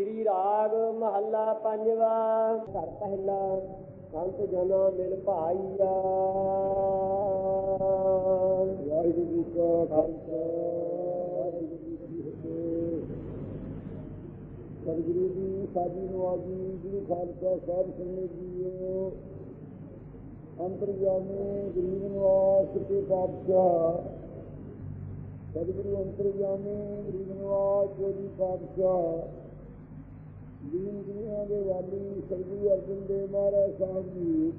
ਸ੍ਰੀ ਰਾਗ ਮਹੱਲਾ ਪੰਜਵਾ। ਘਰ ਪਹਿਲਾ ਸੰਤ ਜਨਾ ਮਿਲ ਭਾਈਆ। ਵਾਹਿਗੁਰੂ ਜੀ ਕਾ ਖਾਲਸਾ, ਵਾਹਿਗੁਰੂ ਜੀ ਕੀ ਫਤਿਹ। ਸਤਿਗੁਰੂ ਜੀ ਸਾਜੀ ਨਵਾਜੀ ਗੁਰੂ ਖਾਲਸਾ ਸਾਹਿਬ ਸੰਗਤ ਜੀਓ। ਅੰਤਰਜਾਮੀ ਗਰੀਬ ਨਿਵਾਸ ਕੇ ਪਾਤਸ਼ਾਹ। ਸਤਿਗੁਰੂ ਅੰਤਰਜਾਮੀ ਗਰੀਬ ਨਿਵਾਸ ਜੋਗੀ ਪਾਤਸ਼ਾਹ। ਦੀਨ ਦੁਨੀਆ ਦੇ ਵਾਲੀ ਸਤਿਗੁਰੂ ਅਰਜਨ ਦੇਵ ਮਹਾਰਾਜ ਸਾਹਿਬ ਜੀ।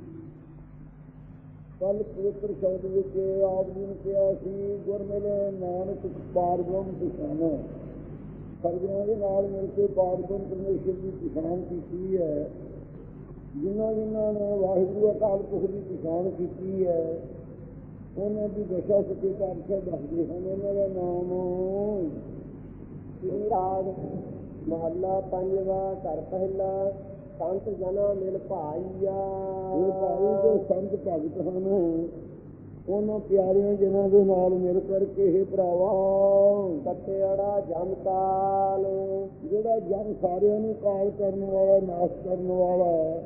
ਕੱਲ ਪਵਿੱਤਰ ਸ਼ਬਦ ਵਿੱਚ ਆਪ ਜੀ ਨੇ ਕਿਹਾ ਸੀ ਗੁਰਮਿਲੇ ਨਾਨਕ ਪਾਰਬ੍ਰਹਮ ਪਛਾਣੋ ਸਰਗੁਣਾਂ ਦੇ ਨਾਲ ਮਿਲ ਕੇ ਪਾਰਬ੍ਰਹਮ ਪਰਮੇਸ਼ਰ ਦੀ ਪਛਾਣ ਕੀਤੀ ਹੈ। ਜਿਨ੍ਹਾਂ ਜਿਨ੍ਹਾਂ ਨੇ ਵਾਹਿਗੁਰੂ ਅਕਾਲ ਪੁਰਖ ਦੀ ਪਛਾਣ ਕੀਤੀ ਹੈ, ਉਹਨਾਂ ਦੀ ਦਸ਼ਾ ਸੱਚੇ ਪਾਤਸ਼ਾਹ ਦੱਸਦੇ ਹਨ, ਉਹਨਾਂ ਦਾ ਨਾਮ ਸ੍ਰੀ ਰਾਗ। ਮਹੱਲਾ ਪੰਜਵਾ ਘਰ ਪਹਿਲਾ ਸੰਤ ਜਨਾ ਮਿਲ ਭਾਈਆ। ਇਹ ਭਾਈ ਜੋ ਸੰਤ ਭਗਤ ਹਨ ਉਹਨਾਂ ਪਿਆਰਿਆਂ ਜਿਨ੍ਹਾਂ ਦੇ ਨਾਲ ਮਿਲ ਕਰਕੇ ਇਹ ਭਰਾਵਾ। ਕੱਟਿਆੜਾ ਜਮਕਾਲ ਜਿਹੜਾ ਜਨ ਸਾਰਿਆਂ ਨੂੰ ਕਾਲ ਕਰਨ ਵਾਲਾ ਨਾਸ਼ ਕਰਨ ਵਾਲਾ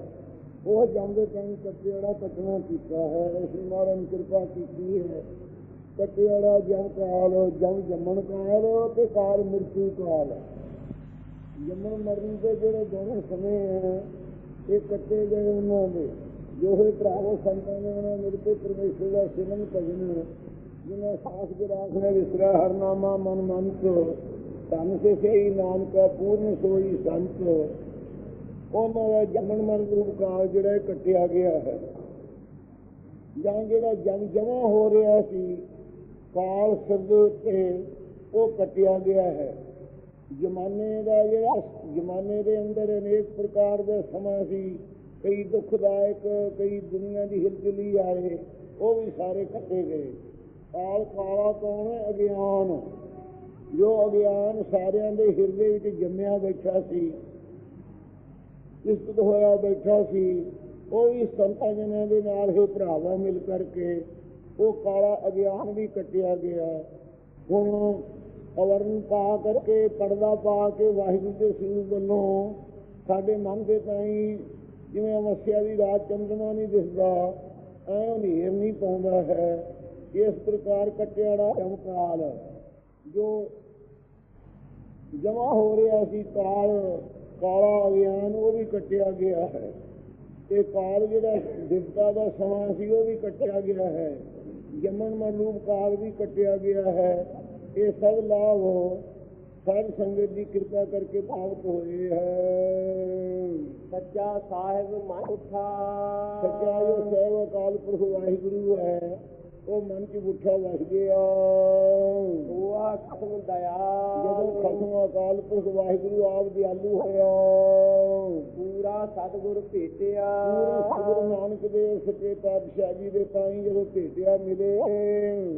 ਉਹ ਜਮ ਦੇ ਟਾਈਮ ਕੱਟਿਆੜਾ ਕੱਟਣਾ ਕੀਤਾ ਹੈ ਇਸ ਮਹਾਰਾਜ ਨੇ ਕਿਰਪਾ ਕੀਤੀ ਹੈ। ਕੱਟਿਆੜਾ ਜਮ ਕਾਲ ਜਮ ਜੰਮਣ ਕਾਲ ਤੇ ਕਾਲ ਮ੍ਰਿਤੂ ਕਾਲ। ਜੰਮਣ ਮਰਨ ਦੇ ਜਿਹੜੇ ਦੋਵੇਂ ਸਮੇਂ ਹੈ ਇਹ ਕੱਟੇ ਗਏ ਉਹਨਾਂ ਦੇ। ਜੋ ਇਹ ਭਰਾਵੋ, ਸੰਤਾਂ ਨੇ ਉਹਨਾਂ ਮਿਲ ਕੇ ਪਰਮੇਸ਼ਰ ਦਾ ਸਿਮਰਨ ਭਜਨ ਜਿਨ੍ਹਾਂ ਸਾਸ ਗਿਰਾਸ ਨੇ ਵਿਸਰਾ ਹਰਨਾਮਾ ਮਨ ਮਨ ਤੋਂ ਧਨ ਸੇ ਸਹੀ ਨਾਮ ਕਾ ਪੂਰਨ ਸੋਈ ਸੰਤ। ਉਹਨਾਂ ਦਾ ਜੰਮਣ ਮਰਨ ਰੂਪ ਕਾਲ ਜਿਹੜਾ ਕੱਟਿਆ ਗਿਆ ਹੈ। ਜਾਂ ਜਿਹੜਾ ਜਨ ਜਮਾ ਹੋ ਰਿਹਾ ਸੀ, ਕਾਲ ਸਿਰਦ ਤੇ ਉਹ ਕੱਟਿਆ ਗਿਆ ਹੈ। ਜਮਾਨੇ ਦਾ ਜਿਹੜਾ ਜਮਾਨੇ ਦੇ ਅੰਦਰ ਅਨੇਕ ਪ੍ਰਕਾਰ ਦਾ ਸਮਾਂ ਸੀ, ਕਈ ਦੁਖਦਾਇਕ, ਕਈ ਦੁਨੀਆ ਦੀ ਹਿਲਜੁਲੀ ਆਏ, ਉਹ ਵੀ ਸਾਰੇ ਕੱਟੇ ਗਏ। ਕਾਲ ਕਾਲਾ ਕੌਣ ਹੈ? ਅਗਿਆਨ। ਜੋ ਅਗਿਆਨ ਸਾਰਿਆਂ ਦੇ ਹਿਰਦੇ ਵਿੱਚ ਜੰਮਿਆ ਬੈਠਾ ਸੀ ਇਸਤ ਹੋਇਆ ਬੈਠਾ ਸੀ, ਉਹ ਵੀ ਸੰਤਾਂ ਜਨਾਂ ਦੇ ਨਾਲ ਹੀ ਭਰਾਵਾ ਮਿਲ ਕਰਕੇ ਉਹ ਕਾਲਾ ਅਗਿਆਨ ਵੀ ਕੱਟਿਆ ਗਿਆ। ਹੁਣ ਅਵਰਨ ਪਾ ਕਰਕੇ ਪਰਦਾ ਪਾ ਕੇ ਵਾਹਿਗੁਰੂ ਦੇ ਸਰੂਪ ਵੱਲੋਂ ਸਾਡੇ ਮਨ ਦੇ ਤਾਈ ਜਿਵੇਂ ਅਮਸਿਆ ਦੀ ਰਾਤ ਚੰਦਰਮਾ ਨਹੀਂ ਦਿਸਦਾ, ਐਂ ਹਨੇਰ ਨਹੀਂ ਪਾਉਂਦਾ ਹੈ। ਇਸ ਪ੍ਰਕਾਰ ਕੱਟਿਆੜਾ ਚਮਕਾਲ ਜੋ ਜਮਾ ਹੋ ਰਿਹਾ ਸੀ ਕਾਲ, ਕਾਲਾ ਅਗਿਆਨ, ਉਹ ਵੀ ਕੱਟਿਆ ਗਿਆ ਹੈ। ਤੇ ਕਾਲ ਜਿਹੜਾ ਦਿਵਤਾ ਦਾ ਸਮਾਂ ਸੀ, ਉਹ ਵੀ ਕੱਟਿਆ ਗਿਆ ਹੈ। ਜੰਮਣ ਮਰੂਪ ਕਾਲ ਵੀ ਕੱਟਿਆ ਗਿਆ ਹੈ। ਇਹ ਸਭ ਲਾਭ ਸਾਧ ਸੰਗਤ ਦੀ ਕਿਰਪਾ ਕਰਕੇ ਪ੍ਰਾਪਤ ਹੋਏ ਹੈ। ਸੱਚਾ ਸਾਹਿਬ ਮਨ ਉਠਾ। ਸੱਚਾ ਜੋ ਸਹਿਬ ਅਕਾਲ ਪੁਰਖ ਵਾਹਿਗੁਰੂ ਹੈ ਉਹ ਮਨ ਚ ਉਠਾ ਵਸ ਗਿਆ ਹੋਆ ਖਸਮ ਦਇਆ। ਜਦੋਂ ਖਸਮ ਅਕਾਲ ਪੁਰਖ ਵਾਹਿਗੁਰੂ ਆਪ ਦਿਆਲੂ ਹੋਇਆ। ਪੂਰਾ ਸਤਿਗੁਰ ਭੇਟਿਆ। ਸਤਿਗੁਰੂ ਨਾਨਕ ਦੇਵ ਸੱਚੇ ਪਾਤਸ਼ਾਹ ਜੀ ਦੇ ਤਾਈ ਜਦੋਂ ਭੇਟਿਆ ਮਿਲੇ।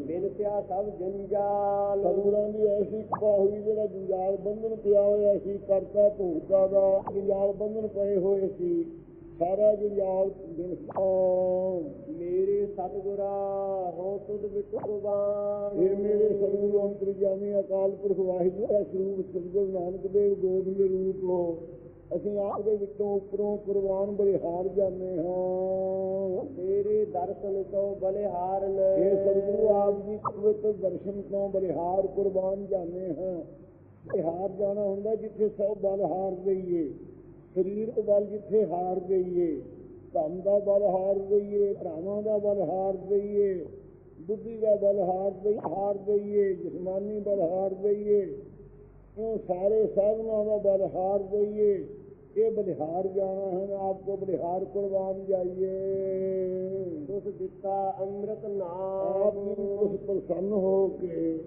ਬਿਨਸਿਆ ਸਭ ਜੰਜਾਲ। ਸਤਿਗੁਰਾਂ ਦੀ ਐਸੀ ਕਿਰਪਾ ਹੋਈ ਜਿਹੜਾ ਜੰਜਾਲ ਬੰਧਨ ਪਿਆ ਹੋਇਆ ਸੀ ਕਰਤਾ ਭੋਗਤਾ ਦਾ। ਜੰਜਾਲ ਬੰਧਨ ਪਏ ਹੋਏ ਸੀ। ਸਾਰਾ ਜੰਜਾਲ ਬਿਨਸਾਂ ਮੇਰੇ ਸਤਿਗੁਰਾ ਹੋ ਤੁਧ ਵਿੱਚ ਕੁਰਬਾਨ ਇਹ ਮੇਰੇ ਸਤਿਗੁਰੂ ਅੰਤਰਜਾਮੀ ਅਕਾਲ ਪੁਰਖ ਵਾਹਿਗੁਰੂ ਦਾ ਸਰੂਪ ਸਤਿਗੁਰੂ ਨਾਨਕ ਦੇਵ ਗੋਬਿੰਦ ਰੂਪ ਹੋ ਅਸੀਂ ਆਪ ਦੇ ਵਿੱਚੋਂ ਉੱਪਰੋਂ ਕੁਰਬਾਨ ਬਲਿਹਾਰ ਜਾਂਦੇ ਹਾਂ। ਤੇਰੇ ਦਰਸ਼ਨ ਤੋਂ ਬਲਿਹਾਰਨ ਇਹ ਸਤਿਗੁਰੂ ਆਪ ਜੀ ਪਵਿੱਤਰ ਦਰਸ਼ਨ ਤੋਂ ਬਲਿਹਾਰ ਕੁਰਬਾਨ ਜਾਂਦੇ ਹਾਂ। ਬਲਿਹਾਰ ਜਾਣਾ ਹੁੰਦਾ ਜਿੱਥੇ ਸਭ ਬਲ ਹਾਰ ਗਈਏ ਸਰੀਰ ਦਾ ਬਲ ਜਿੱਥੇ ਹਾਰ ਗਈਏ ਧਨ ਦਾ ਬਲ ਹਾਰ ਗਈਏ ਭਰਾਵਾਂ ਦਾ ਬਲ ਹਾਰ ਗਈਏ ਬੁੱਧੀ ਦਾ ਬਲ ਹਾਰ ਗਈ ਹਾਰ ਗਈਏ ਜਿਸਮਾਨੀ ਬਲ ਹਾਰ ਗਈਏ ਉਹ ਸਾਰੇ ਸਾਧਨਾਂ ਦਾ ਬਲ ਹਾਰ ਗਈਏ ਇਹ ਬਲਿਹਾਰ ਜਾਣਾ ਹੈ ਆਪ ਕੋ ਬਲਿਹਾਰ ਕੁਰਬਾਨ ਜਾਈਏ। ਤੁਸ ਦਿੱਤਾ ਅੰਮ੍ਰਿਤ ਨਾਮ। ਉਸ ਪ੍ਰਸੰਨ ਹੋ ਕੇ